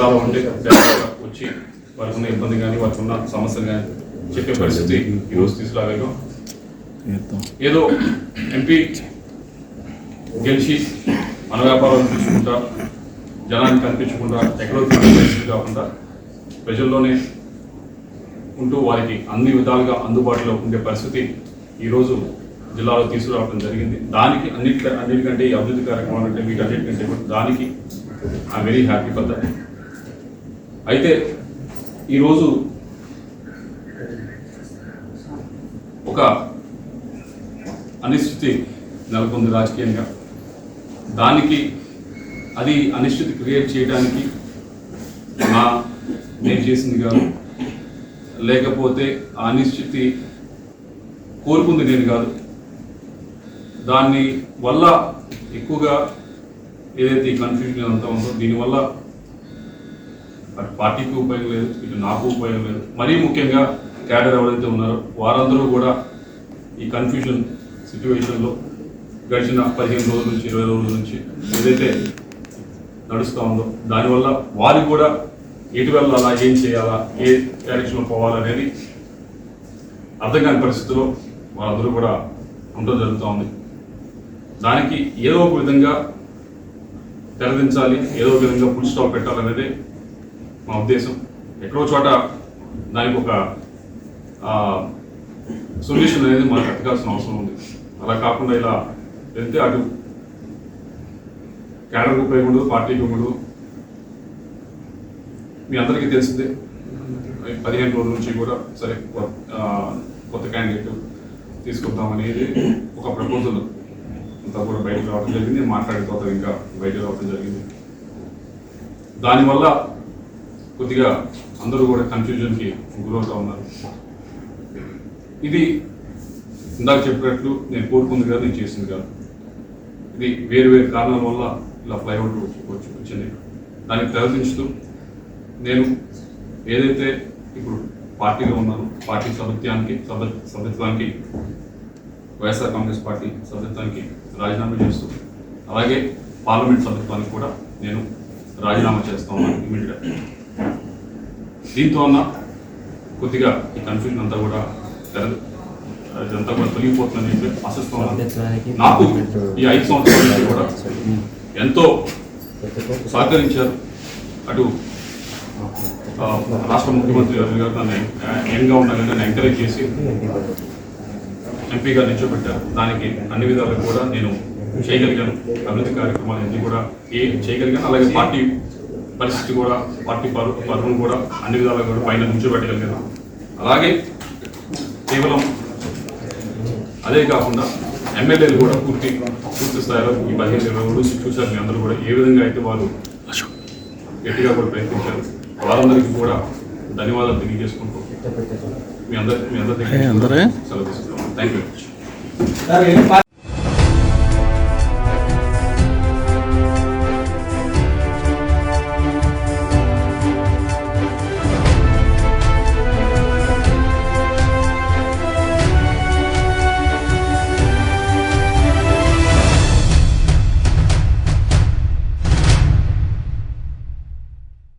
జిల్లాలో ఉండే వచ్చి వారికి ఉన్న ఇబ్బంది కానీ వారికి ఉన్న సమస్యలు కానీ చెప్పే పరిస్థితి ఈరోజు తీసుకురాగలిగాం. ఏదో ఎంపీ గెలిచి మన వ్యాపారాలు చూసుకుంటా జనానికి కనిపించకుండా ఎక్కడో పరిస్థితి కాకుండా ప్రజల్లోనే ఉంటూ వారికి అన్ని విధాలుగా అందుబాటులో ఉండే పరిస్థితి ఈరోజు జిల్లాలో తీసుకురావడం జరిగింది. దానికి అన్నిటి అన్నిటికంటే ఈ అభివృద్ధి కార్యక్రమాలు అంటే వీటన్నిటికంటే దానికి I very happy for that అయితే ఈరోజు ఒక అనిశ్చితి నెలకొంది రాజకీయంగా. దానికి అది అనిశ్చితి క్రియేట్ చేయడానికి నా నేను చేసింది కాదు. లేకపోతే ఆ అనిశ్చితి కోరుకుంది నేను కాదు. దాన్ని వల్ల ఎక్కువగా ఏదైతే ఈ కన్ఫ్యూజన్ అంతా ఉందో దీనివల్ల అటు పార్టీకి ఉపయోగం లేదు ఇటు నాకు ఉపయోగం లేదు. మరీ ముఖ్యంగా క్యాడర్ ఎవరైతే ఉన్నారో వారందరూ కూడా ఈ కన్ఫ్యూజన్ సిచ్యువేషన్లో గడిచిన పదిహేను రోజుల నుంచి ఇరవై రోజుల నుంచి ఏదైతే నడుస్తూ ఉందో దానివల్ల వారికి కూడా ఎటు వెళ్ళాలా ఏం చేయాలా ఏ డైరెక్షన్లో పోవాలనేది అర్థం కాని పరిస్థితిలో వాళ్ళందరూ కూడా ఉండడం జరుగుతూ ఉంది. దానికి ఏదో ఒక విధంగా తెరదించాలి ఏదో ఒక విధంగా ఫుల్ స్టాప్ పెట్టాలనేది మా ఉద్దేశం. ఎక్కడో చోట దానికి ఒక సొల్యూషన్ అనేది మనకు ఎత్తకాల్సిన అవసరం ఉంది. అలా కాకుండా ఇలా వెళ్తే అటు క్యాడర్కి ఉపయోగపడదు పార్టీకి ఉండదు మీ అందరికీ తెలిసిందే. పదిహేను రోజుల నుంచి కూడా సరే కొత్త క్యాండిడేట్ తీసుకుందామనేది ఒక ప్రపోజల్ అంతా కూడా బయటకు రావడం జరిగింది. మాట్లాడిన ఇంకా బయటకు రావడం జరిగింది. దానివల్ల కొద్దిగా అందరూ కూడా కన్ఫ్యూజన్కి గురవుతూ ఉన్నారు. ఇది ఇందాక చెప్పినట్లు నేను కోరుకుంది కాదు నేను చేసింది కాదు. ఇది వేరు వేరు కారణాల వల్ల ఇలా ఫ్లైఓవర్ వచ్చి వచ్చింది. దానికి ప్రవర్తించుతూ నేను ఏదైతే ఇప్పుడు పార్టీలో ఉన్నాను పార్టీ సభత్యానికి సభ సభ్యత్వానికి వైఎస్ఆర్ కాంగ్రెస్ పార్టీ సభ్యత్వానికి రాజీనామా చేస్తూ అలాగే పార్లమెంట్ సభ్యత్వానికి కూడా నేను రాజీనామా చేస్తా ఉన్నాను ఇమీడియట్గా. దీంతో అన్న కొద్దిగా ఈ కన్ఫ్యూజన్ అంతా కూడా తెర ఇదంతా కూడా తొలగిపోతుందని చెప్పి ఆశిస్తున్నాను. నాకు ఈ ఐదు సంవత్సరాల నుంచి కూడా ఎంతో సహకరించారు. అటు రాష్ట్ర ముఖ్యమంత్రి గారు గారు నన్ను యంగ్గా ఉండగానే నన్ను ఎంకరేజ్ చేసి ఎంపీగా నిల్చోబెట్టారు. దానికి అన్ని విధాలుగా కూడా నేను చేయగలిగాను. అభివృద్ధి కార్యక్రమాలు అన్ని కూడా ఏ చేయగలిగాను. అలాగే పార్టీ పరిస్థితి కూడా పార్టీ పరు పరువును కూడా అన్ని విధాలుగా కూడా పైన నిల్చోబెట్టగలిగాను అలాగే కేవలం అదే కాకుండా ఎమ్మెల్యేలు కూడా పూర్తి పూర్తి స్థాయిలో ఈ పదిహేను ఇరవై రోజులు చూశారు మీ అందరూ కూడా. ఏ విధంగా అయితే వారు గట్టిగా కూడా ప్రయత్నించారు వారందరికీ కూడా ధన్యవాదాలు తెలియజేసుకుంటూ మీ అందరి మీ అందరి? సెలవు తీసుకుంటాం థ్యాంక్ యూ